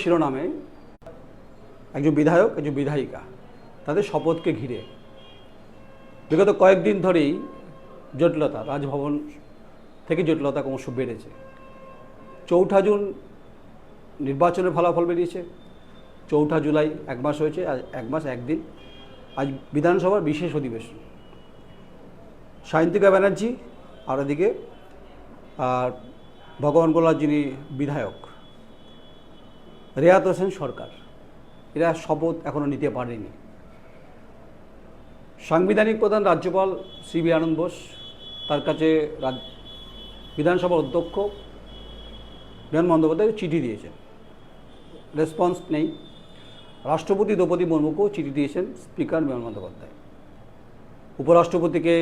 শিরোনামে একজন বিধায়ক, একজন বিধায়িকা, তাদের শপথকে ঘিরে বিগত কয়েকদিন ধরেই জটিলতা, রাজভবন থেকে জটিলতা ক্রমশ বেড়েছে। চৌঠা জুন নির্বাচনের ফলাফল বেরিয়েছে। চৌঠা জুলাই এক মাস হয়েছে, আজ এক মাস, একদিন। আজ বিধানসভার বিশেষ অধিবেশন। সায়ন্তিকা ব্যানার্জি আর এদিকে, আর ভগবান গোলার যিনি বিধায়ক রেয়াত হোসেন সরকার। এরা শপথ এখনও নিতে পারেনি। সাংবিধানিক প্রধান রাজ্যপাল সিবি আনন্দ বোস, তার কাছে বিধানসভার অধ্যক্ষ বিমান বন্দ্যোপাধ্যায় চিঠি দিয়েছেন। রেসপন্স নেই। রাষ্ট্রপতি দ্রৌপদী মুর্মুকেও চিঠি দিয়েছেন স্পিকার বিমান বন্দ্যোপাধ্যায়। উপরাষ্ট্রপতিকে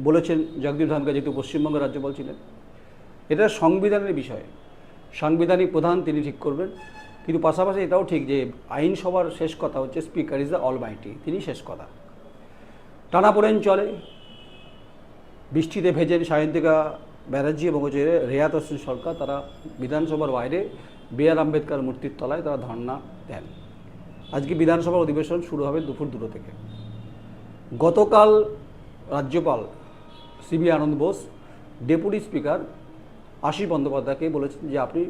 বলেছেন জগদীপ ধনকা যেহেতু পশ্চিমবঙ্গের রাজ্যপাল ছিলেন। এটা সংবিধানের বিষয়। সাংবিধানিক প্রধান তিনি ঠিক করবেন। কিন্তু পাশাপাশি এটাও ঠিক যে আইনসভার শেষ কথা হচ্ছে, speaker is the almighty তিনি শেষ কথা। টানাপোড়েন চলে, বৃষ্টিতে ভেজেন সায়ন্তিকা ব্যানার্জি এবং হচ্ছে রেয়াত হোসেন সরকার, তারা বিধানসভার বাইরে বি আর আম্বেদকর মূর্তির তলায় তারা ধর্ণা দেন। আজকে বিধানসভার অধিবেশন শুরু হবে দুপুর দুটো থেকে। গতকাল রাজ্যপাল CV Ananda Bose, deputy speaker Ashis বন্দ্যোপাধ্যায়কে বলেছেন যে আপনি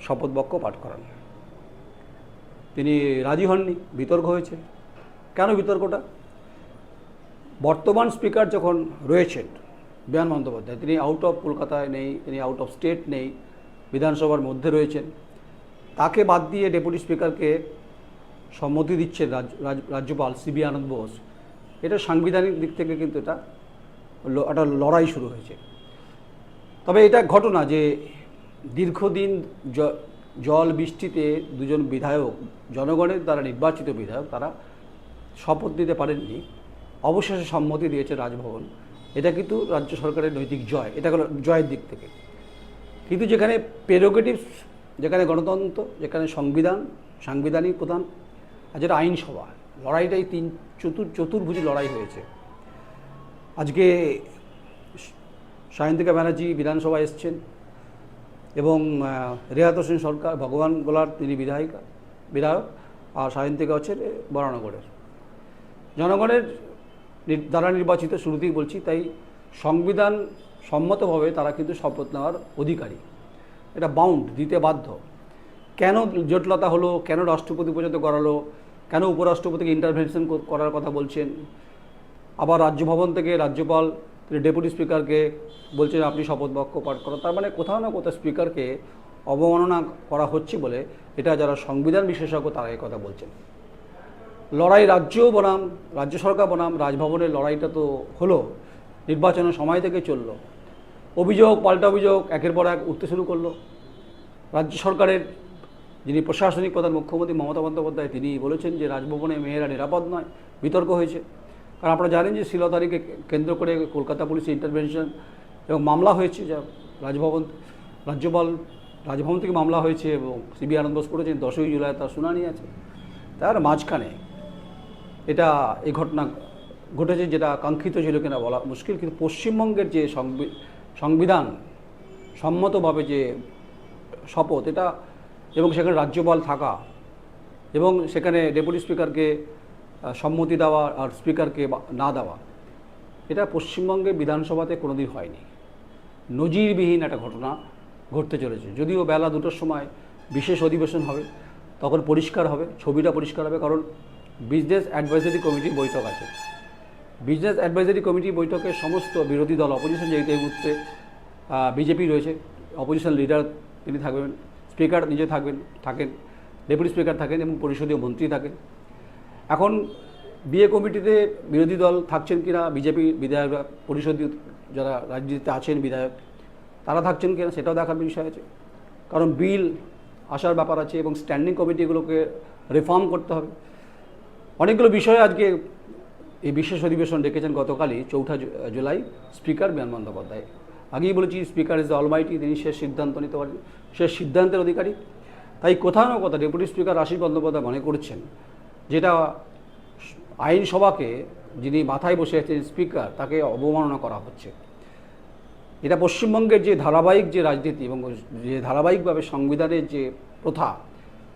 শপথ বাক্য পাঠ করান। তিনি রাজি হননি, বিতর্ক হয়েছে। কেন বিতর্কটা? বর্তমান স্পিকার যখন রয়েছেন বিমান বন্দ্যোপাধ্যায়, তিনি আউট অফ কলকাতায় নেই, তিনি আউট অফ স্টেট নেই, বিধানসভার মধ্যে রয়েছেন, তাকে বাদ দিয়ে ডেপুটি স্পিকারকে সম্মতি দিচ্ছেন রাজ- রাজ- রাজ্যপাল সিবি আনন্দ বোস। এটা সাংবিধানিক দিক থেকে কিন্তু এটা একটা লড়াই শুরু হয়েছে। তবে এটা ঘটনা যে দীর্ঘদিন জল বৃষ্টিতে দুজন বিধায়ক, জনগণের দ্বারা নির্বাচিত বিধায়ক, তারা শপথ দিতে পারেননি। অবশেষে সম্মতি দিয়েছে রাজভবন। এটা কিন্তু রাজ্য সরকারের নৈতিক জয়। এটা হলো জয়ের দিক থেকে। কিন্তু যেখানে প্রেরোগেটিভস যেখানে গণতন্ত্র, যেখানে সংবিধান, সাংবিধানিক প্রধান, আর যেটা আইনসভা, লড়াইটাই তিন চতুর, চতুর্ভুজি লড়াই হয়েছে। আজকে সায়ন্তিকা ব্যানার্জি বিধানসভায় এসছেন এবং রেহাত হোসেন সরকার, ভগবান গোলার তিনি বিধায়িকা, বিধায়ক, আর সায়ন্তিকা হচ্ছে বরানগরের। জনগণের দ্বারা নির্বাচিত শুরুতেই বলছি, তাই সংবিধান সম্মতভাবে তারা কিন্তু শপথ নেওয়ার অধিকারী। এটা বাউন্ড দিতে বাধ্য। কেন জটিলতা হলো? কেন রাষ্ট্রপতি পর্যন্ত করালো কেন উপরাষ্ট্রপতিকে ইন্টারভেনশন করার কথা বলছেন? আবার রাজ্যভবন থেকে রাজ্যপাল তিনি ডেপুটি স্পিকারকে বলছেন, আপনি শপথ বাক্য পাঠ করো। তার মানে কোথাও না কোথাও স্পিকারকে অবমাননা করা হচ্ছে বলে এটা যারা সংবিধান বিশেষজ্ঞ তারা কথা বলছেন। লড়াই রাজ্য বনাম, রাজ্য সরকার বনাম, রাজভবনের লড়াইটা তো হলো, নির্বাচনের সময় থেকে চলল। অভিযোগ, পাল্টা অভিযোগ, একের পর এক উঠতে শুরু করল। রাজ্য সরকারের যিনি প্রশাসনিক প্রধান, মুখ্যমন্ত্রী মমতা বন্দ্যোপাধ্যায়, তিনি বলেছেন যে, রাজভবনে মেয়েরা নিরাপদ নয়, বিতর্ক হয়েছে। কারণ আপনারা জানেন যে শিলতারিকে কেন্দ্র করে কলকাতা পুলিশের ইন্টারভেনশন এবং মামলা হয়েছে, যা রাজভবন, রাজ্যপাল রাজভবন থেকে মামলা হয়েছে এবং সিবি আনন্দ বোস করেছেন, দশই জুলাই তার শুনানি আছে। তার মাঝখানে এটা এই ঘটনা ঘটেছে যেটা কাঙ্ক্ষিত ছিল কিনা বলা মুশকিল, কিন্তু পশ্চিমবঙ্গের যে সংবি- সংবিধান সম্মতভাবে যে শপথ, এটা এবং সেখানে রাজ্যপাল থাকা এবং সেখানে ডেপুটি স্পিকারকে সম্মতি দেওয়া আর স্পিকারকে না দেওয়া, এটা পশ্চিমবঙ্গে বিধানসভাতে কোনোদিন হয়নি। নজিরবিহীন একটা ঘটনা ঘটতে চলেছে। যদিও বেলা দুটোর সময় বিশেষ অধিবেশন হবে, তখন পরিষ্কার হবে, ছবিটা পরিষ্কার হবে, কারণ বিজনেস অ্যাডভাইজারি কমিটির বৈঠক আছে। বিজনেস অ্যাডভাইজারি কমিটি বৈঠকে সমস্ত বিরোধী দল, অপোজিশন যেহেতু এই মুহূর্তে বিজেপি রয়েছে, অপোজিশন লিডার তিনি থাকবেন, স্পিকার নিজে থাকবেন, থাকেন, ডেপুটি স্পিকার থাকেন এবং পরিষদীয় মন্ত্রী থাকেন। এখন বিএ কমিটিতে বিরোধী দল থাকছেন কিনা, বিজেপি বিধায়করা পরিষদীয় যারা রাজনীতিতে আছেন বিধায়ক, তারা থাকছেন কিনা সেটাও দেখার বিষয় আছে। কারণ বিল আসার ব্যাপার আছে এবং স্ট্যান্ডিং কমিটিগুলোকে রিফর্ম করতে হবে। অনেকগুলো বিষয় আজকে এই বিশেষ অধিবেশন ডেকেছেন গতকালই, চৌঠা জুলাই, স্পিকার বিমান বন্দ্যোপাধ্যায়। আগেই বলেছি, স্পিকার ইজ অলমাইটি তিনি শেষ সিদ্ধান্ত নিতে পারেন, শেষ সিদ্ধান্তের অধিকারী। তাই কোথাও না কোথাও ডেপুটি স্পিকার আশিস বন্দ্যোপাধ্যায় মনে করছেন যেটা আইনসভাকে, যিনি মাথায় বসে আছেন স্পিকার, তাকে অবমাননা করা হচ্ছে। এটা পশ্চিমবঙ্গের যে ধারাবাহিক যে রাজনীতি এবং যে ধারাবাহিকভাবে সংবিধানের যে প্রথা,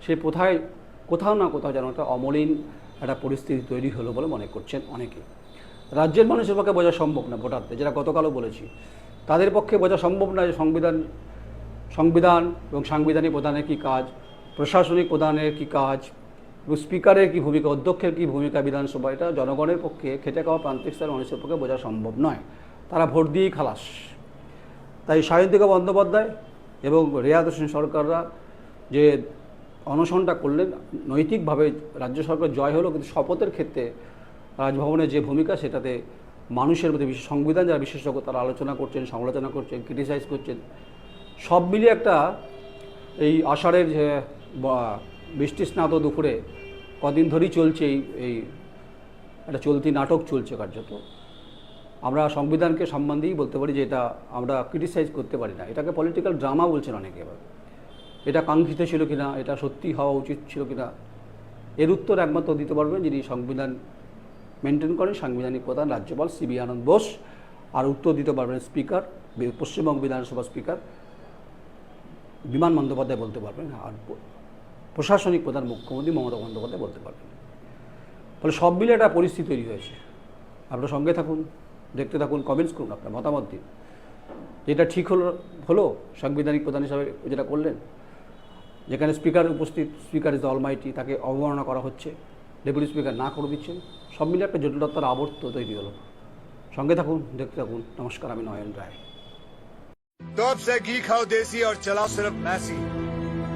সেই প্রথায় কোথাও না কোথাও যেন একটা অমলিন একটা পরিস্থিতি তৈরি হলো বলে মনে করছেন অনেকে। রাজ্যের মানুষের পক্ষে বোঝা সম্ভব না ভোটারদের, যেটা গতকালও বলেছি। তাদের পক্ষে বোঝা সম্ভব না যে সংবিধান সংবিধান এবং সাংবিধানিক প্রধানের কী কাজ, প্রশাসনিক প্রধানের কী কাজ স্পিকারের কী ভূমিকা, অধ্যক্ষের কী ভূমিকা বিধানসভা, এটা জনগণের পক্ষে খেটে খাওয়া প্রান্তিক স্তরের মানুষের পক্ষে বোঝা সম্ভব নয়। তারা ভোট দিয়েই খালাস। তাই সায়ন্তিকা বন্দ্যোপাধ্যায় এবং রেয়াদ হোসেন সরকাররা যে অনশনটা করলেন, নৈতিকভাবে রাজ্য সরকার জয় হলো, কিন্তু শপথের ক্ষেত্রে রাজভবনের যে ভূমিকা, সেটাতে মানুষের মধ্যে বিশেষ সংবিধান যারা বিশেষজ্ঞ, তারা আলোচনা করছেন, সমালোচনা করছেন ক্রিটিসাইজ করছেন। সব মিলিয়ে একটা এই আষাঢ়ের যে বা- বৃষ্টি স্নাত দুপুরে কদিন ধরেই চলছে এই এই একটা চলতি নাটক চলছে কার্যত। আমরা সংবিধানকে সম্মান দিয়েই বলতে পারি যে এটা আমরা ক্রিটিসাইজ করতে পারি না। এটাকে পলিটিক্যাল ড্রামা বলছেন অনেকে এবার। এটা কাঙ্ক্ষিত ছিল কিনা, এটা সত্যি হওয়া উচিত ছিল কিনা, এর উত্তর একমাত্র দিতে পারবেন যিনি সংবিধান মেনটেন করেন, সাংবিধানিক প্রধান রাজ্যপাল সিবি আনন্দ বোস। আর উত্তর দিতে পারবেন স্পিকার পশ্চিমবঙ্গ বিধানসভা স্পিকার বিমান বন্দ্যোপাধ্যায় বলতে পারবেন। আর প্রশাসনিক প্রধান মুখ্যমন্ত্রী মমতা বন্দ্যোপাধ্যায় বলতে পারবেন ফলে সব মিলে একটা পরিস্থিতি তৈরি হয়েছে আপনার সঙ্গে থাকুন দেখতে থাকুন কমেন্টস করুন আপনার মতামত দিন যেটা ঠিক হলো হলো সাংবিধানিক প্রধান হিসাবে যেটা করলেন যেখানে স্পিকার উপস্থিত স্পিকার ইজ অলমাইটি তাকে অবমাননা করা হচ্ছে ডেপুটি স্পিকার না করে দিচ্ছেন সব মিলে একটা জটিলতার আবর্ত তৈরি হলো সঙ্গে থাকুন দেখতে থাকুন নমস্কার আমি নয়ন রায় तो अब से घी खाओ देसी और चलाओ सिर्फ मैसी